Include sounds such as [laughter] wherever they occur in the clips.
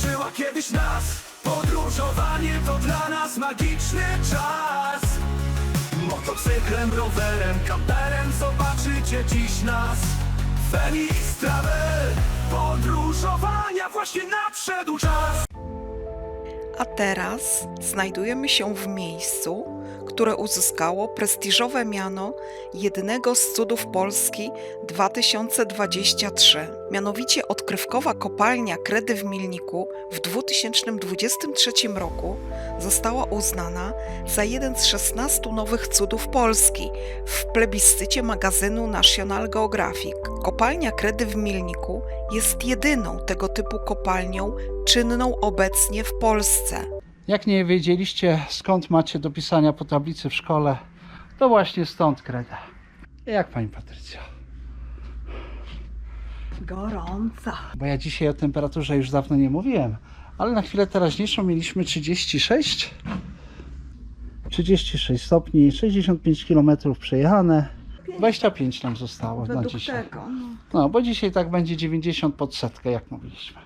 połączyła kiedyś nas. Podróżowanie to dla nas magiczny czas. Motocyklem, rowerem, kamperem zobaczycie dziś nas. Felix Travel Podróżowania właśnie nadszedł czas. A teraz znajdujemy się w miejscu, które uzyskało prestiżowe miano jednego z cudów Polski 2023. Mianowicie odkrywkowa kopalnia Kredy w Milniku w 2023 roku została uznana za jeden z 16 nowych cudów Polski w plebiscycie magazynu National Geographic. Kopalnia Kredy w Milniku jest jedyną tego typu kopalnią czynną obecnie w Polsce. Jak nie wiedzieliście skąd macie do pisania po tablicy w szkole, to właśnie stąd kredę. Jak pani Patrycja? Gorąca. Bo ja dzisiaj o temperaturze już dawno nie mówiłem, ale na chwilę teraźniejszą mieliśmy 36. 36 stopni, 65 km przejechane. 25 nam zostało na dzisiaj. No. No, bo dzisiaj tak będzie 90 pod setkę, jak mówiliśmy.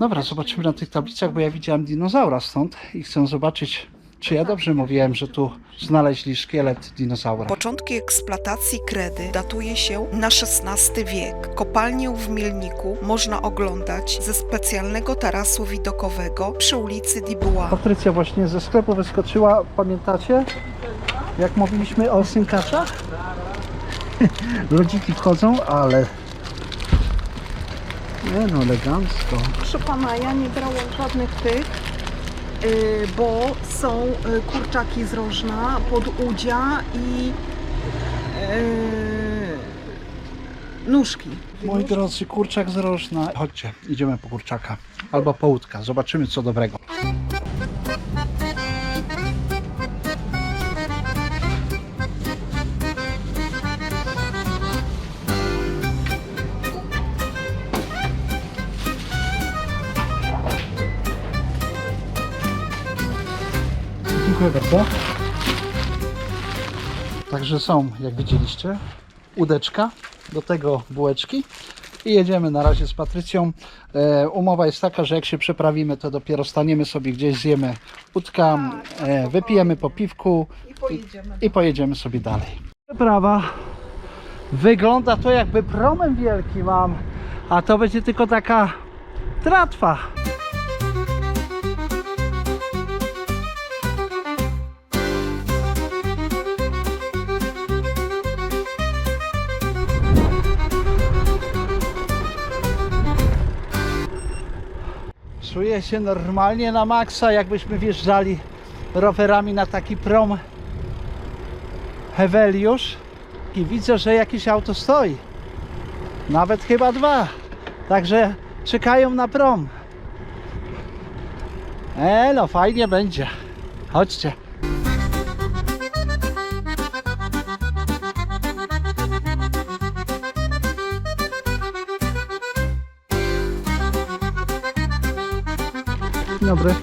Dobra, zobaczymy na tych tablicach, bo ja widziałem dinozaura stąd i chcę zobaczyć, czy ja dobrze mówiłem, że tu znaleźli szkielet dinozaura. Początki eksploatacji kredy datuje się na XVI wiek. Kopalnię w Mielniku można oglądać ze specjalnego tarasu widokowego przy ulicy Dibuła. Patrycja właśnie ze sklepu wyskoczyła, pamiętacie? Jak mówiliśmy o synkaczach? [laughs] Lodziki wchodzą, ale... Nie no, elegancko. Proszę pana, ja nie brałam żadnych tych, y, bo są y, kurczaki z rożna, podudzia i y, nóżki. Moi drodzy, kurczak z rożna. Chodźcie, idziemy po kurczaka. Albo po łódka, zobaczymy co dobrego. Także są, jak widzieliście, udeczka, do tego bułeczki i jedziemy na razie z Patrycją. E, umowa jest taka, że jak się przeprawimy, to dopiero staniemy sobie gdzieś, zjemy udka, e, wypijemy po piwku I pojedziemy. i pojedziemy sobie dalej. Przeprawa wygląda to jakby promem wielki mam, a to będzie tylko taka tratwa. Czuję się normalnie na maksa, jakbyśmy wjeżdżali rowerami na taki prom Heweliusz i widzę, że jakieś auto stoi. Nawet chyba dwa. Także czekają na prom. E no, fajnie będzie. Chodźcie. Dobry.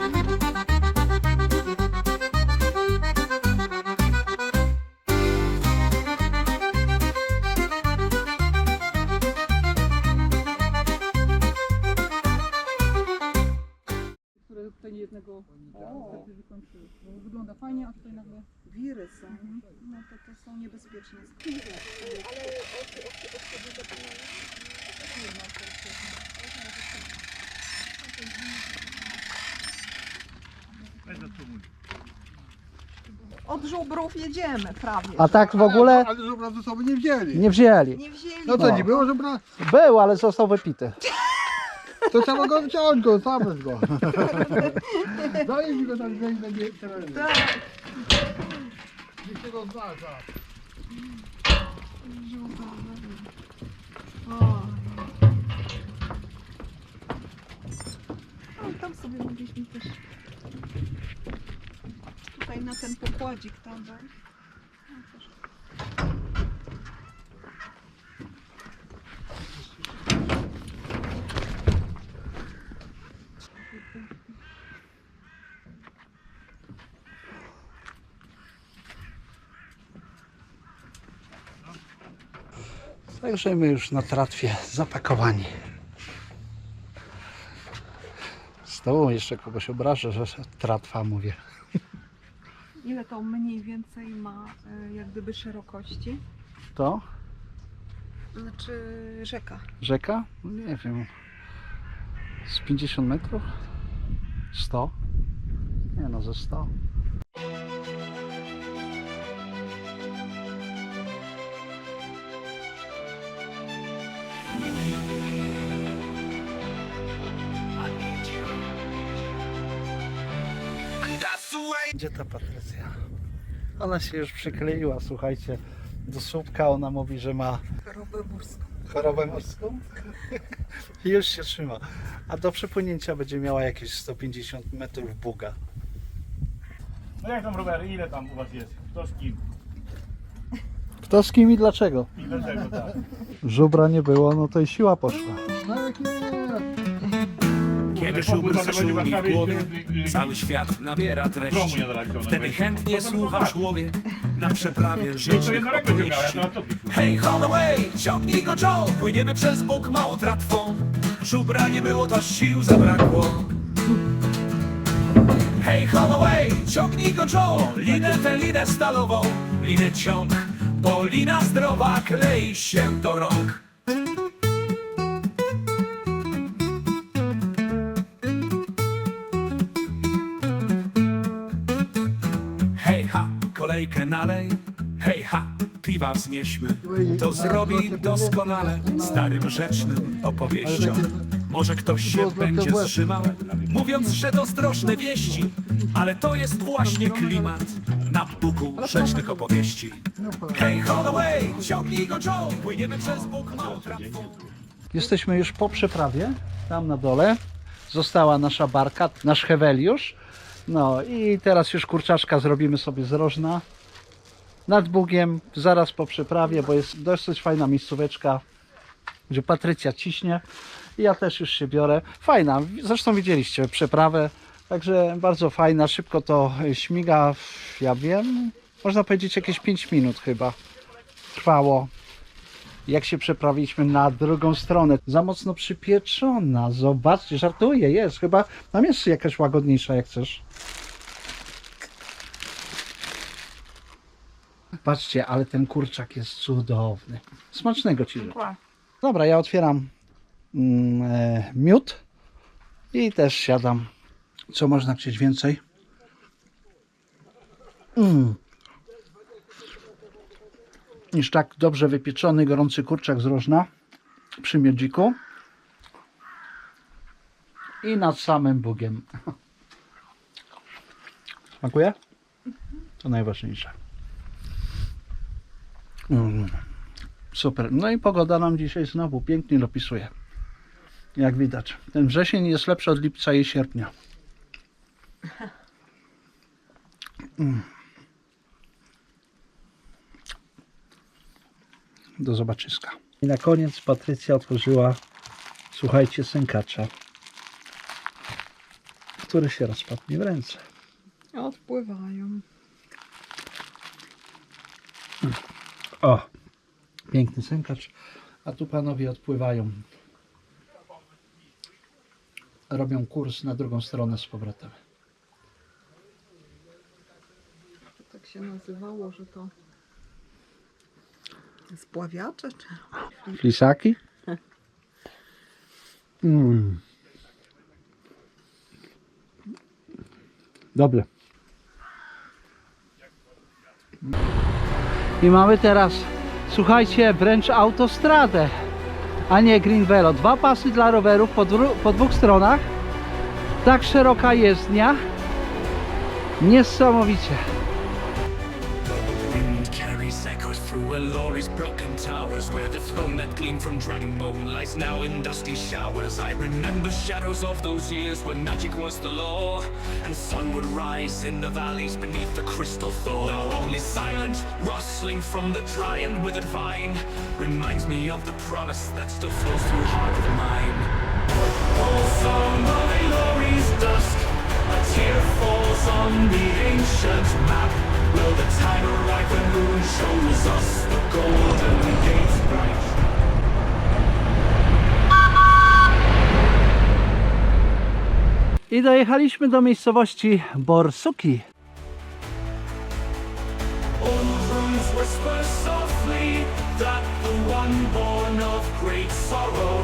które tutaj nie jednego niestety wygląda fajnie, a tutaj nagle Wiry są. No to to są niebezpieczne. Od żubrów jedziemy prawie. A tak w ogóle Ale żubra ze sobą nie wzięli. nie wzięli. Nie wzięli. No to No. nie było żubra? Był, ale został wypity. To trzeba go wziąć go, zabrać go. [laughs] Daj mi go tam wziąć będzie terenie. Tak. Niech się rozważa. No, tam sobie mogliśmy też tutaj na ten pokładzik tam też. Także już na tratwie zapakowani. Tu jeszcze kogoś obrażę, że tratwa mówię. Ile to mniej więcej ma e, jak gdyby szerokości? To Znaczy rzeka. rzeka? Nie wiem. Z 50 metrów? 100? Nie no, ze 100. Gdzie ta Patrycja? Ona się już przykleiła, słuchajcie, do słupka. Ona mówi, że ma Chorobę mórską. chorobę morską. I [laughs] już się trzyma. A do przepłynięcia będzie miała jakieś 150 metrów buga. No jak tam rowery, ile tam u was jest? Kto z kim? Kto z kim i dlaczego? I dlaczego tak? Żubra nie było, no to i siła poszła. No jak tam będzie zaszumi w głowie Cały świat nabiera treści. Wtedy chętnie słuchasz człowiek Na przeprawie życia opowieści? Hej Holloway, ciągnij go Joe. Płyniemy przez Bóg mało tratwą. Żubra nie było, to sił zabrakło. Hej Holloway, ciągnij go Joe. Linę tę linę stalową. Linę ciąg, bo lina zdrowa klei się do rąk nalej Hej ha, piwa wznieśmy To zrobi doskonale Starym rzecznym opowieściom Może ktoś się będzie ztrzymał Mówiąc, że to zdrożne wieści Ale to jest właśnie klimat Na buku rzecznych opowieści Hej Holloway, ciągnij go Joe Płyniemy przez Bóg Jesteśmy już po przeprawie, tam na dole. Została nasza barka, nasz Heweliusz. No i teraz już kurczaczka zrobimy sobie z rożna. Nad Bugiem, zaraz po przeprawie, bo jest dosyć fajna miejscóweczka, gdzie Patrycja ciśnie. I ja też już się biorę. Fajna, zresztą widzieliście przeprawę. Także bardzo fajna, szybko to śmiga. Ja wiem, można powiedzieć jakieś 5 minut chyba trwało jak się przeprawiliśmy na drugą stronę. Za mocno przypieczona. Zobaczcie, żartuję, jest. Chyba tam jest jakaś łagodniejsza, jak chcesz. Patrzcie, ale ten kurczak jest cudowny. Smacznego ci życzę. Dobra, ja otwieram mm, e, miód i też siadam. Co można chcieć więcej? Mm. niż tak dobrze wypieczony, gorący kurczak z rożna przy miodziku i nad samym Bugiem. [laughs] Smakuje? To najważniejsze. Mm. Super. No i pogoda nam dzisiaj znowu pięknie dopisuje. Jak widać. Ten wrzesień jest lepszy od lipca i sierpnia. Mm. Do zobaczyska. I na koniec Patrycja otworzyła, słuchajcie, sękacza, który się rozpadł mi w ręce. Odpływają. O, piękny sękacz. A tu panowie odpływają. Robią kurs na drugą stronę z powrotem. Tak się nazywało, że to spławiacze czy... Flisaki? Mm. Dobre. I mamy teraz, słuchajcie, wręcz autostradę, a nie green velo. Dwa pasy dla rowerów po, po dwóch stronach. Tak szeroka jezdnia. Niesamowicie. Where the throne that gleamed from dragon bone lies now in dusty showers. I remember shadows of those years when magic was the law And sun would rise in the valleys beneath the crystal thaw. Now only silent rustling from the dry and withered vine Reminds me of the promise that still flows through heart of mine. Falls on my lorry's dusk A tear falls on the ancient map Will the time arrive when moon shows us the golden gate bright? I dojechaliśmy do miejscowości Borsuki. Old runes whisper softly that the one born of great sorrow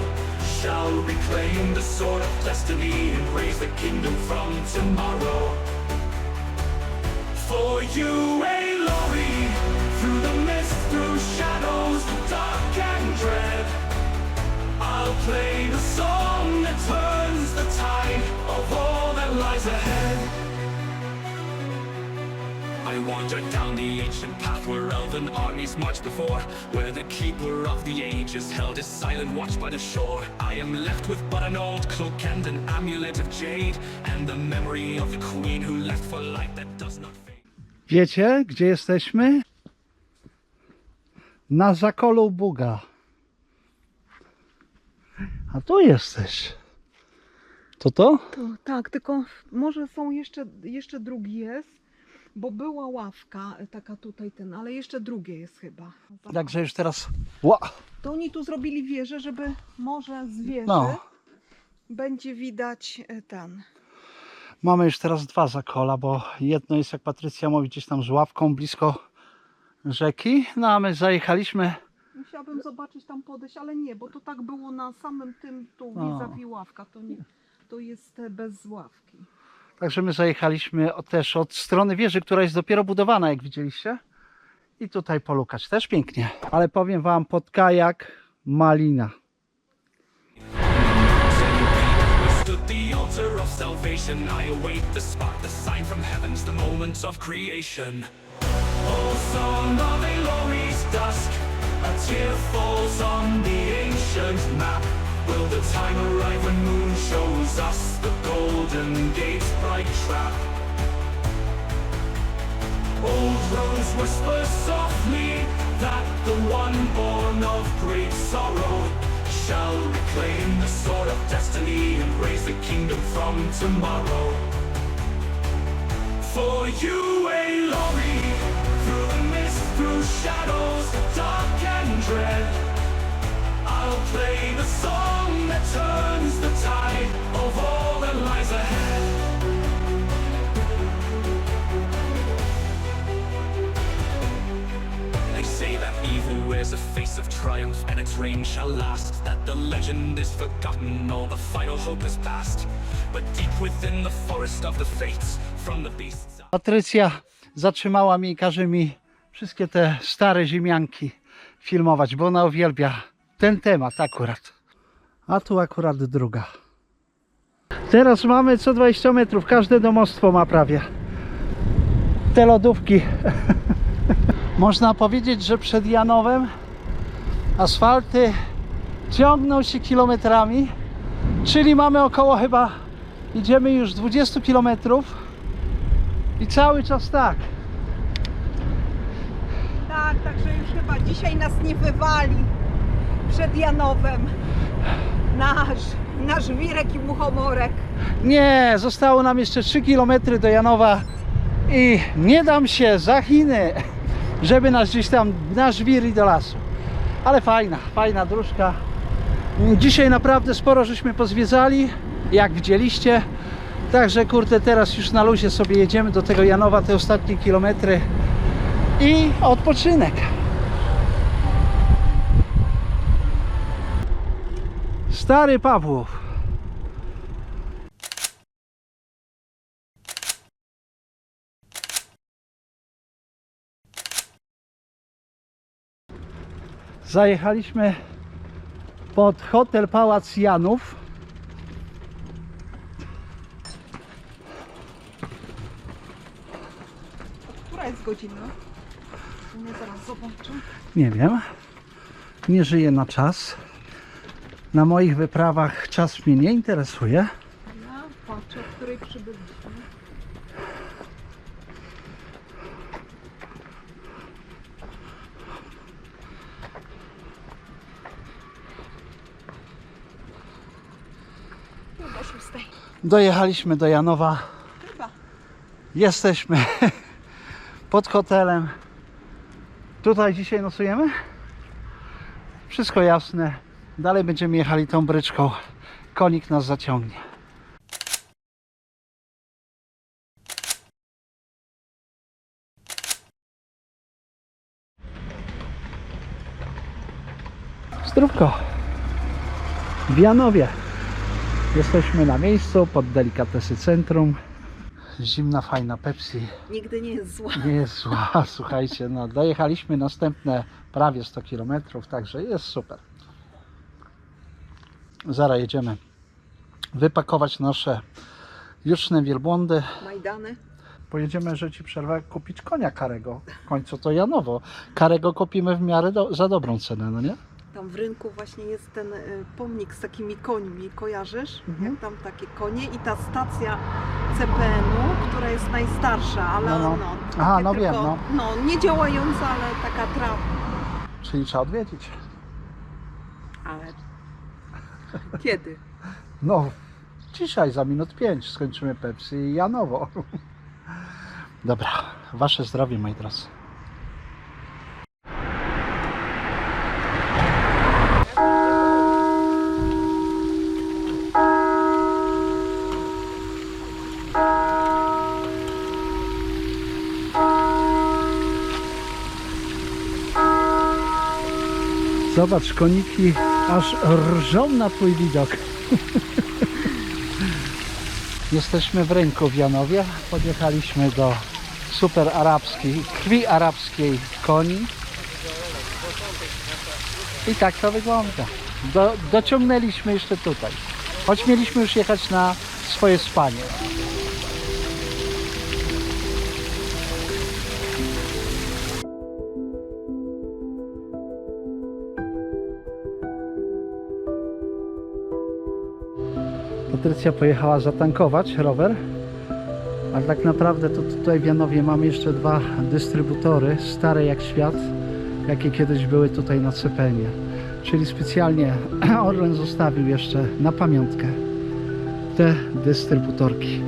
shall reclaim the sword of destiny and raise the kingdom from tomorrow. You, Aloy, through the mist, through shadows, dark and dread, I'll play the song that turns the tide of all that lies ahead. I wandered down the ancient path where elven armies marched before, where the keeper of the ages held his silent watch by the shore. I am left with but an old cloak and an amulet of jade, and the memory of the queen who left for light that does not fade. Wiecie, gdzie jesteśmy? Na zakolu Buga. A tu jesteś. To to? To, tak, tylko może są jeszcze, jeszcze drugi jest, bo była ławka taka tutaj ten, ale jeszcze drugie jest chyba. Także już teraz. Ła! To oni tu zrobili wieżę, żeby może z wieży No. będzie widać e, ten. Mamy już teraz dwa zakola, bo jedno jest, jak Patrycja mówi, gdzieś tam z ławką blisko rzeki. No a my zajechaliśmy. Musiałabym zobaczyć tam podejść, ale nie, bo to tak było na samym tym tu No. vis ławka, to nie, to jest e, bez ławki. Także my zajechaliśmy też od strony wieży, która jest dopiero budowana, jak widzieliście. I tutaj polukać też pięknie. Ale powiem wam, pod kajak malina. Altar of salvation. I await the spark, the sign from heavens, the moment of creation. O son of Eloi's dusk, a tear falls on the ancient map. Will the time arrive when moon shows us the golden gate's bright trap? Old rose whispers softly that the one born of great sorrow shall reclaim the sword of destiny and raise the kingdom from tomorrow. For you, Aloy, through the mist, through shadows, triumph and its reign shall last. That the legend is forgotten, all the final hope is past. But deep within the forest of the fates, from the beasts. Patrycja zatrzymała mnie i każe mi wszystkie te stare ziemianki filmować, bo ona uwielbia ten temat akurat. A tu akurat druga. Teraz mamy co 20 metrów, każde domostwo ma prawie. Te lodówki. [laughs] Można powiedzieć, że przed Janowem asfalty ciągną się kilometrami, czyli mamy około chyba, idziemy już 20 kilometrów i cały czas tak. Tak, także już chyba dzisiaj nas nie wywali przed Janowem. Nasz, nasz wirek i muchomorek. Nie, zostało nam jeszcze 3 km do Janowa i nie dam się za Chiny, żeby nas gdzieś tam nażwili do lasu. Ale fajna, fajna dróżka. Dzisiaj naprawdę sporo żeśmy pozwiedzali, jak widzieliście. Także kurde, teraz już na luzie sobie jedziemy do tego Janowa, te ostatnie kilometry i odpoczynek. Stary Pawłów. Zajechaliśmy pod hotel Pałac Janów. Która jest godzina? Nie zaraz zobaczę. Nie wiem. Nie żyję na czas. Na moich wyprawach czas mnie nie interesuje. Dojechaliśmy do Janowa. Chyba. Jesteśmy [laughs] pod hotelem. Tutaj dzisiaj nocujemy. Wszystko jasne. Dalej będziemy jechali tą bryczką. Konik nas zaciągnie. Zdrówko. W Janowie. Jesteśmy na miejscu pod delikatesy centrum. Zimna, fajna Pepsi. Nigdy nie jest zła. Nie jest zła, [laughs] słuchajcie. No, dojechaliśmy następne prawie 100 km, także jest super. Zaraz jedziemy wypakować nasze juczne wielbłądy. Majdany. Pojedziemy, że ci przerwę, kupić konia karego. W końcu to Janowo. Karego kupimy w miarę do, za dobrą cenę, no nie? Tam w rynku właśnie jest ten y, pomnik z takimi końmi, kojarzysz? Mhm. Jak tam takie konie i ta stacja CPN-u, która jest najstarsza, ale No, no, no. Aha, no tylko, wiem, no. no. nie działająca, ale taka trawa. Czyli trzeba odwiedzić. Ale kiedy? No, dzisiaj za minut 5 skończymy Pepsi i Janowo. Dobra, wasze zdrowie, moi drodzy. Zobacz, koniki aż rżą na twój widok. [laughs] Jesteśmy w rynku w Janowie. Podjechaliśmy do super arabskiej, krwi arabskiej koni. I tak to wygląda. Do, dociągnęliśmy jeszcze tutaj. Choć mieliśmy już jechać na swoje spanie. Patrycja pojechała zatankować rower, ale tak naprawdę to tutaj w Janowie mamy jeszcze dwa dystrybutory, stare jak świat, jakie kiedyś były tutaj na Cepenie. Czyli specjalnie [clears throat] Orlen zostawił jeszcze na pamiątkę te dystrybutorki.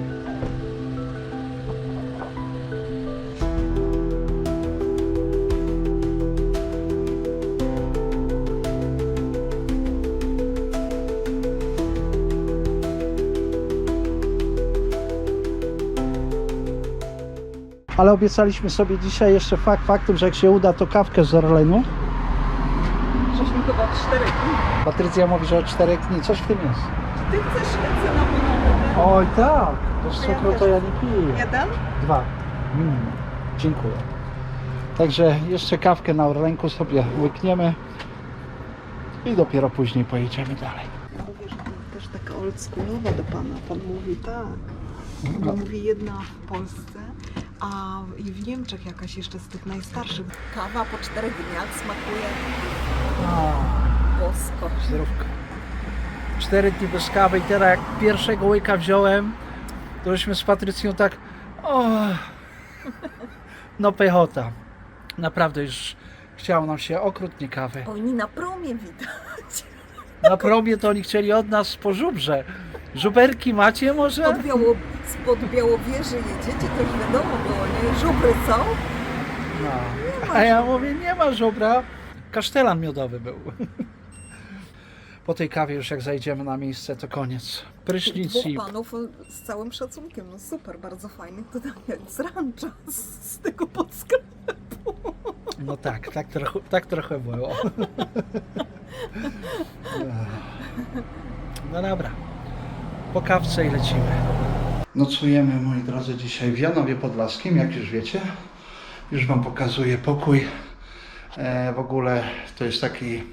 Ale obiecaliśmy sobie dzisiaj jeszcze fakt faktem, że jak się uda, to kawkę z Orlenu. Żeśmy chyba od czterech dni. Patrycja mówi, że od czterech dni. Coś w tym jest. Ty chcesz cynamonowy? Oj tak, bez To ja cukru to ja nie piję. Jeden? Dwa. Mm, dziękuję. Także jeszcze kawkę na Orlenku sobie łykniemy i dopiero później pojedziemy dalej. Mówię, że to też taka oldschoolowa do pana. Pan mówi tak. Pan mówi jedna w Polsce, a i w Niemczech jakaś jeszcze z tych najstarszych. Kawa po czterech dniach smakuje bosko. Zdrówko. Cztery dni bez kawy i teraz jak pierwszego łyka wziąłem, to żeśmy z Patrycją tak o, no pechota. Naprawdę już chciało nam się okrutnie kawy. Oni na promie widać. Na probie to oni chcieli od nas po żubrze. Żuberki macie może? Od Biało, spod Białowieży jedziecie, to już wiadomo było, nie? Żubry są. No. A ja mówię, nie ma żubra. Kasztelan miodowy był. Po tej kawie już jak zajdziemy na miejsce, to koniec. Prysznic Dwóch i... panów z całym szacunkiem, no super, bardzo fajnych, to tak jak z rancza, z, z tego podsklepu. No tak, tak trochę, tak trochę było. No dobra. Po kawce i lecimy. Nocujemy, moi drodzy, dzisiaj w Janowie Podlaskim, jak już wiecie. Już Wam pokazuję pokój. E, w ogóle to jest taki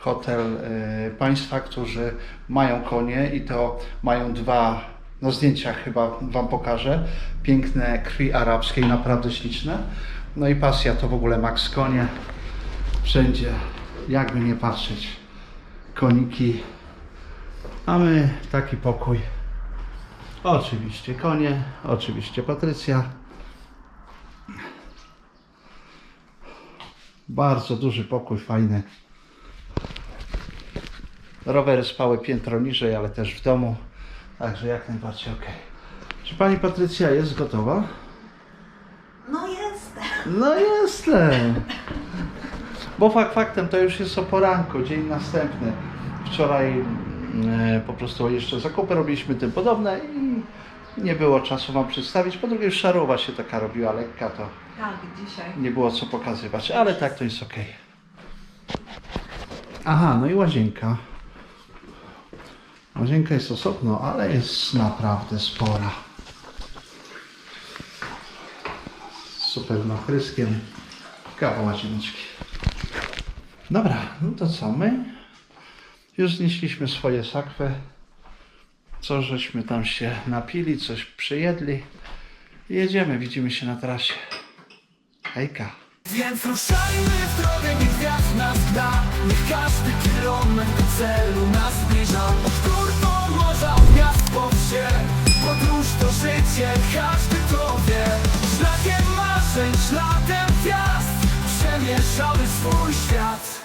hotel e, państwa, którzy mają konie i to mają dwa, na zdjęciach chyba Wam pokażę, piękne krwi arabskiej, naprawdę śliczne. No i pasja to w ogóle Max konie, wszędzie, jakby nie patrzeć, koniki. Mamy taki pokój. Oczywiście konie, oczywiście Patrycja. Bardzo duży pokój, fajny. Rowery spały piętro niżej, ale też w domu. Także jak najbardziej ok. Czy pani Patrycja jest gotowa? No jestem. No jestem. Bo fakt faktem to już jest o poranku, dzień następny. Wczoraj e, po prostu jeszcze zakupy robiliśmy tym podobne i nie było czasu Wam przedstawić. Po drugie szarowa się taka robiła lekka, to Tak, dzisiaj. nie było co pokazywać, ale tak to jest ok. Aha, no i łazienka. Łazienka jest osobno, ale jest naprawdę spora. Super machryskiem. Kawa łazieneczki. Dobra, no to co my? Już znieśliśmy swoje sakwy. Co żeśmy tam się napili, coś przyjedli. Jedziemy, widzimy się na trasie. Hejka. Więc ruszajmy w drogę, niech wiatr nas da Niech każdy kilometr do celu nas zbliża. Od gór morza, od miast po wsie. Podróż to życie, każdy to wie. Szlakiem marzeń, szlakiem gwiazd. Przemieszamy swój świat.